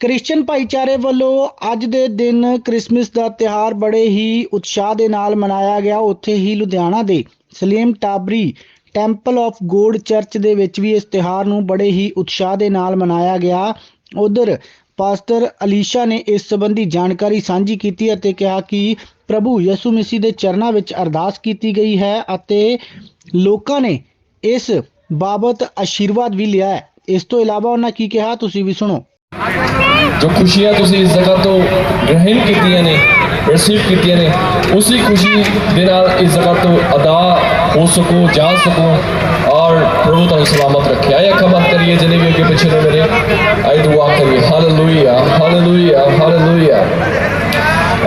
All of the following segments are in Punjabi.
ਕ੍ਰਿਸਚੀਅਨ ਭਾਈਚਾਰੇ ਵੱਲੋਂ ਅੱਜ ਦੇ ਦਿਨ ਕ੍ਰਿਸਮਸ ਦਾ ਤਿਉਹਾਰ ਬੜੇ ਹੀ ਉਤਸ਼ਾਹ ਦੇ ਨਾਲ ਮਨਾਇਆ ਗਿਆ। ਉੱਥੇ ਹੀ ਲੁਧਿਆਣਾ ਦੇ Salem Tabri temple of God church ਦੇ ਵਿੱਚ ਵੀ ਇਸ ਤਿਉਹਾਰ ਨੂੰ ਬੜੇ ਹੀ ਉਤਸ਼ਾਹ ਦੇ ਨਾਲ ਮਨਾਇਆ ਗਿਆ। ਉਧਰ ਪਾਸਟਰ ਅਲੀਸ਼ਾ ਨੇ ਇਸ ਸੰਬੰਧੀ ਜਾਣਕਾਰੀ ਸਾਂਝੀ ਕੀਤੀ ਅਤੇ ਕਿਹਾ ਕਿ ਪ੍ਰਭੂ ਯਿਸੂ ਮਸੀਹ ਦੇ ਚਰਨਾਂ ਵਿੱਚ ਅਰਦਾਸ ਕੀਤੀ ਗਈ ਹੈ ਅਤੇ ਲੋਕਾਂ ਨੇ ਇਸ ਬਾਬਤ ਆਸ਼ੀਰਵਾਦ ਵੀ ਲਿਆ ਹੈ। ਇਸ ਤੋਂ ਇਲਾਵਾ ਉਹਨਾਂ ਕੀ ਕਿਹਾ? ਤੁਸੀਂ ਵੀ ਸੁਣੋ। ਜੋ ਖੁਸ਼ੀਆਂ ਤੁਸੀਂ ਇਸ ਜਗ੍ਹਾ ਤੋਂ ਗ੍ਰਹਿਣ ਕੀਤੀਆਂ ਨੇ ਰਿਸੀਵ ਕੀਤੀਆਂ ਨੇ ਉਸੇ ਖੁਸ਼ੀ ਦੇ ਨਾਲ ਇਸ ਜਗ੍ਹਾ ਤੋਂ ਅਦਾ ਹੋ ਸਕੋ ਜਾ ਸਕੋ ਔਰ ਪ੍ਰਭੂ ਤੁਹਾਨੂੰ ਸਲਾਮਤ ਰੱਖੇ ਆਏ ਅੱਖਾਂ ਬੰਦ ਕਰੀਏ ਜਿਹਨੇ ਵੀ ਅੱਗੇ ਪਿੱਛੇ ਨੇ ਮੇਰੇ ਆਈ ਦੁਆ ਕਰੀਏ ਹਾਲੇਲੂਇਆ ਹਾਲੇਲੂਇਆ ਹਾਲੇਲੂਇਆ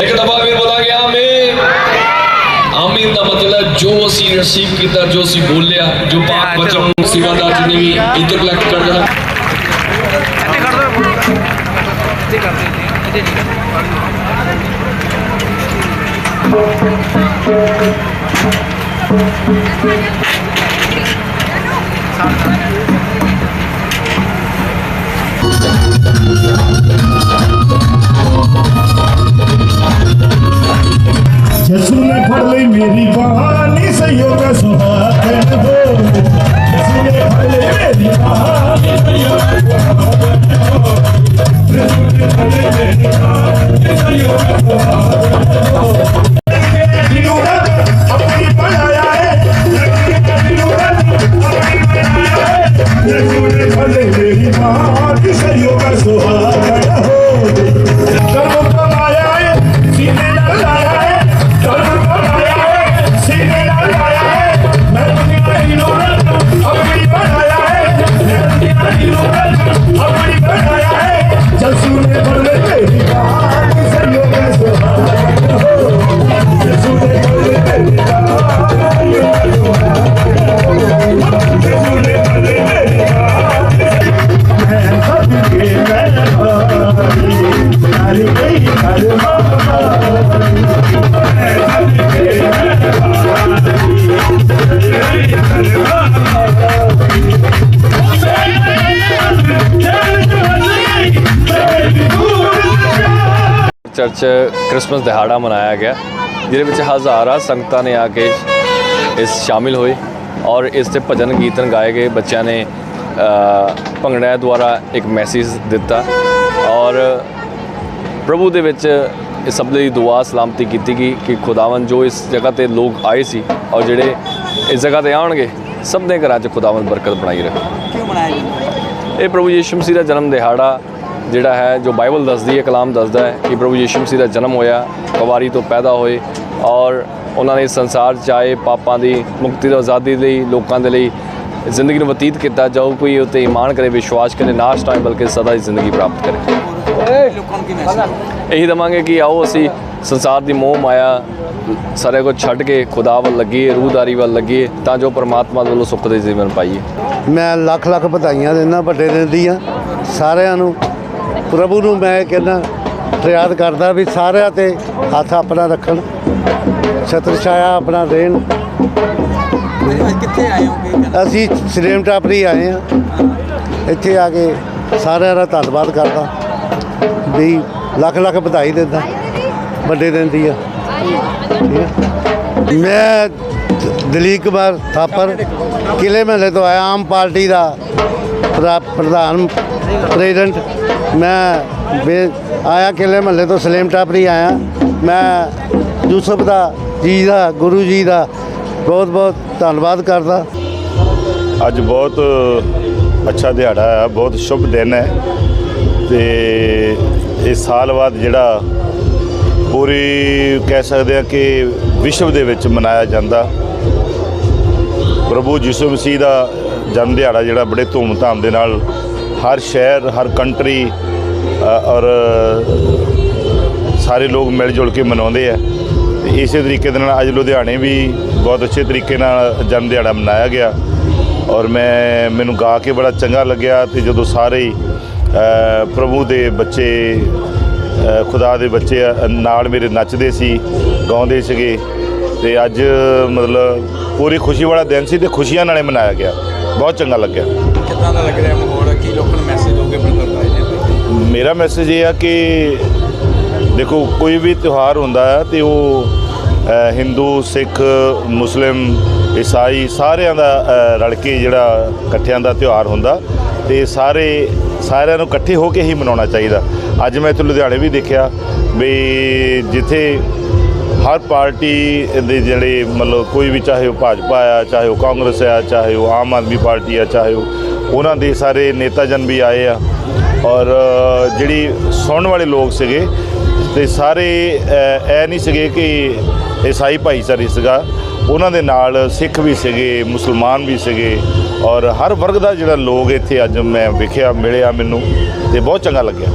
ਇੱਕ ਦਫਾ ਵੀ ਬੋਲਾਂਗੇ ਆਮੀਨ ਆਮੀਨ ਦਾ ਮਤਲਬ ਜੋ ਅਸੀਂ ਰਿਸੀਵ ਕੀਤਾ ਜੋ ਅਸੀਂ ਬੋਲਿਆ ਜੋ ਪਾਕ ਬਚਨ ਸੇਵਾਦਾਰ ਜੀ ਨੇ ਵੀ ਇੰਟਰਲੈਕਟ ਕਰ ਦੇਣਾ ਯਸੂ ਚਰਚ ਕ੍ਰਿਸਮਸ ਦਿਹਾੜਾ ਮਨਾਇਆ ਗਿਆ ਜਿਹਦੇ ਵਿੱਚ ਹਜ਼ਾਰਾਂ ਸੰਗਤਾਂ ਨੇ ਆ ਕੇ ਇਸ ਸ਼ਾਮਿਲ ਹੋਏ ਔਰ ਇਸ ਤੇ ਭਜਨ ਕੀਰਤਨ ਗਾਏ ਗਏ। ਬੱਚਿਆਂ ਨੇ ਅ, ਭੰਗੜਿਆਂ ਦੁਆਰਾ ਇੱਕ ਮੈਸੇਜ ਦਿੱਤਾ ਔਰ ਪ੍ਰਭੂ ਦੇ ਵਿੱਚ ਇਹ ਸਭ ਲਈ ਦੁਆ ਸਲਾਮਤੀ ਕੀਤੀ ਗਈ ਕਿ ਖੁਦਾਵੰ ਜੋ ਇਸ ਜਗ੍ਹਾ ਤੇ ਲੋਕ ਆਏ ਸੀ ਔਰ ਜਿਹੜੇ ਇਸ ਜਗ੍ਹਾ ਤੇ ਆਉਣਗੇ ਸਭ ਦੇ ਘਰਾਂ 'ਚ ਖੁਦਾਵੰ ਬਰਕਤ ਬਣਾਈ ਰੱਖੇ ਕਿਉਂ ਮਨਾਇਆ ਜਾਂਦਾ ਇਹ ਪ੍ਰਭੂ ਯੀਸ਼ੂ ਮਸੀਹ ਦਾ ਜਨਮ ਦਿਹਾੜਾ ਜਿਹੜਾ ਹੈ, ਜੋ ਬਾਈਬਲ ਦੱਸਦੀ ਹੈ, ਕਲਾਮ ਦੱਸਦਾ ਹੈ ਕਿ ਪ੍ਰਭੂ ਯੀਸ਼ੂ ਮਸੀਹ ਦਾ ਜਨਮ ਹੋਇਆ ਕਵਾਰੀ ਤੋਂ ਪੈਦਾ ਹੋਏ ਔਰ ਉਹਨਾਂ ਨੇ ਸੰਸਾਰ 'ਚ ਪਾਪਾਂ ਦੀ, ਮੁਕਤੀ ਤੇ ਆਜ਼ਾਦੀ ਲਈ, ਲੋਕਾਂ ਦੇ ਲਈ ਜ਼ਿੰਦਗੀ ਨੂੰ ਬਤੀਤ ਕੀਤਾ, ਜੋ ਕੋਈ ਉਤੇ ਈਮਾਨ ਕਰੇ, ਵਿਸ਼ਵਾਸ ਕਰੇ ਨਾਸ਼ ਟਾਈਮ ਬਲਕਿ ਸਦਾ ਦੀ ਜ਼ਿੰਦਗੀ ਪ੍ਰਾਪਤ ਕਰੇ। ਲੋਕਾਂ ਕੀ ਮੈਸੇਜ ਇਹੀ ਦਵਾਂਗੇ ਕਿ ਆਓ ਅਸੀਂ ਸੰਸਾਰ ਦੀ ਮੋਹ ਮਾਇਆ ਸਾਰੇ ਕੁਝ ਛੱਡ ਕੇ ਖੁਦਾ ਵੱਲ ਲੱਗੀਏ ਰੂਹਦਾਰੀ ਵੱਲ ਲੱਗੀਏ ਤਾਂ ਜੋ ਪਰਮਾਤਮਾ ਦੇ ਵੱਲੋਂ ਸੁੱਖ ਦੇ ਜੀਵਨ ਪਾਈਏ। ਮੈਂ ਲੱਖ ਲੱਖ ਵਧਾਈਆਂ ਦਿੰਦਾ, ਵੱਡੇ ਦਿਨ ਦੀਆਂ, ਸਾਰਿਆਂ ਨੂੰ। ਪ੍ਰਭੂ ਨੂੰ ਮੈਂ ਕਹਿੰਦਾ ਫਰਿਆਦ ਕਰਦਾ ਵੀ ਸਾਰਿਆਂ ਤੇ ਹੱਥ ਆਪਣਾ ਰੱਖਣ ਛਤਰ ਛਾਇਆ ਆਪਣਾ ਦੇਣ। ਅੱਜ ਕਿੱਥੇ ਆਏ ਹੋ ਕੀ ਕਹਿਣਾ ਅਸੀਂ ਸਲੇਮ ਟਾਪਰੀ ਆਏ ਆ ਇੱਥੇ ਆ ਕੇ ਸਾਰਿਆਂ ਦਾ ਧੰਨਵਾਦ ਕਰਦਾ। ਵੀ ਲੱਖ ਲੱਖ ਵਧਾਈ ਦਿੰਦਾ। ਵੱਡੇ ਦਿਨ ਦੀ ਆ। ਮੈਂ ਦਲੀਪ ਕੁਮਾਰ ਥਾਪਰ ਕਿਲੇ ਮਹੱਲੇ ਤੋਂ ਆਇਆ ਆਮ ਪਾਰਟੀ ਦਾ। ਪ੍ਰਧਾਨ ਪ੍ਰੈਜ਼ੀਡੈਂਟ, ਮੈਂ ਆਇਆ ਕਿਲੇ ਮਹੱਲੇ ਤੋਂ, ਸਲੇਮ ਟਾਪਰੀ ਆਇਆ। ਮੈਂ ਯੂਸਫ ਦਾ, ਜੀ ਦਾ, ਗੁਰੂ ਜੀ ਦਾ ਬਹੁਤ ਬਹੁਤ ਧੰਨਵਾਦ ਕਰਦਾ। ਅੱਜ ਬਹੁਤ ਅੱਛਾ ਦਿਹਾੜਾ ਹੈ, ਬਹੁਤ ਸ਼ੁਭ ਦਿਨ ਹੈ। ਤੇ ਇਹ ਸਾਲ ਬਾਅਦ ਜਿਹੜਾ ਪੂਰੀ ਕਹਿ ਸਕਦੇ ਆ ਕਿ ਵਿਸ਼ਵ ਦੇ ਵਿੱਚ ਮਨਾਇਆ ਜਾਂਦਾ। ਪ੍ਰਭੂ ਯਿਸੂ ਮਸੀਹ ਦਾ ਜਨਮ ਦਿਹਾੜਾ ਜਿਹੜਾ ਬੜੇ ਧੂਮ-ਧਾਮ ਦੇ ਨਾਲ ਹਰ ਸ਼ਹਿਰ, ਹਰ ਕੰਟਰੀ ਔਰ ਸਾਰੇ ਲੋਕ ਮਿਲ ਜੁਲ ਕੇ ਮਨਾਉਂਦੇ ਆ। ਤੇ ਇਸੇ ਤਰੀਕੇ ਦੇ ਨਾਲ ਅੱਜ ਲੁਧਿਆਣੇ ਵੀ ਬਹੁਤ ਅੱਛੇ ਤਰੀਕੇ ਨਾਲ ਜਨਮ ਦਿਹਾੜਾ ਮਨਾਇਆ ਗਿਆ। ਔਰ ਮੈਂ, ਮੈਨੂੰ ਗਾ ਕੇ ਬੜਾ ਚੰਗਾ ਲੱਗਿਆ ਤੇ ਜਦੋਂ ਸਾਰੇ ਪ੍ਰਭੂ ਦੇ ਬੱਚੇ ਖੁਦਾ ਦੇ ਬੱਚੇ ਨਾਲ ਮੇਰੇ ਨੱਚਦੇ ਸੀ, ਗਾਉਂਦੇ ਸੀਗੇ। ਤੇ ਅੱਜ ਮਤਲਬ ਪੂਰੀ ਖੁਸ਼ੀ ਵਾਲਾ ਦਿਨ ਸੀ ਤੇ ਖੁਸ਼ੀਆਂ ਨਾਲੇ ਮਨਾਇਆ ਗਿਆ। ਬਹੁਤ ਚੰਗਾ ਲੱਗਿਆ। ਕਿੱਦਾਂ ਦਾ ਲੱਗ ਰਿਹਾ ਮਾਹੌਲ? ਕੀ ਲੋਕਾਂ ਨੂੰ ਮੈਸੇਜ ਦੋਗੇ ਬ੍ਰਦਰ ਦਾ? ਮੇਰਾ ਮੈਸੇਜ ਇਹ ਆ ਕਿ ਦੇਖੋ ਕੋਈ ਵੀ ਤਿਉਹਾਰ ਹੁੰਦਾ ਹੈ ਤੇ ਉਹ ਹਿੰਦੂ ਸਿੱਖ ਮੁਸਲਿਮ ਈਸਾਈ ਸਾਰਿਆਂ ਦਾ ਰਲ ਕੇ ਜਿਹੜਾ ਇਕੱਠਿਆਂ ਦਾ ਤਿਉਹਾਰ ਹੁੰਦਾ ਤੇ ਸਾਰੇ ਸਾਰਿਆਂ ਨੂੰ ਇਕੱਠੇ ਹੋ ਕੇ ਹੀ ਮਨਾਉਣਾ ਚਾਹੀਦਾ। ਅੱਜ ਮੈਂ ਇੱਥੇ ਲੁਧਿਆਣੇ ਵੀ ਦੇਖਿਆ ਵੀ ਜਿੱਥੇ ਹਰ ਪਾਰਟੀ ਦੇ ਜਿਹੜੇ ਮਤਲਬ ਕੋਈ ਵੀ ਚਾਹੇ ਉਹ ਭਾਜਪਾ ਆ ਚਾਹੇ ਉਹ ਕਾਂਗਰਸ ਆ ਚਾਹੇ ਉਹ ਆਮ ਆਦਮੀ ਪਾਰਟੀ ਆ ਚਾਹੇ ਉਹ ਉਹਨਾਂ ਦੇ ਸਾਰੇ ਨੇਤਾਜਨ ਵੀ ਆਏ ਆ। ਔਰ ਜਿਹੜੀ ਸੁਣਨ ਵਾਲੇ ਲੋਕ ਸੀਗੇ ਤੇ ਸਾਰੇ ਅ, ਇਹ ਨਹੀਂ ਸੀਗੇ ਕਿ ਈਸਾਈ ਭਾਈਚਾਰੇ ਸੀਗਾ। ਉਹਨਾਂ ਦੇ ਨਾਲ ਸਿੱਖ ਵੀ ਸੀਗੇ ਮੁਸਲਮਾਨ ਵੀ ਸੀਗੇ। ਔਰ ਹਰ ਵਰਗ ਦਾ ਜਿਹੜਾ ਲੋਕ ਇੱਥੇ ਅੱਜ ਮੈਂ ਵੇਖਿਆ ਮਿਲਿਆ ਮੈਨੂੰ ਤੇ ਬਹੁਤ ਚੰਗਾ ਲੱਗਿਆ।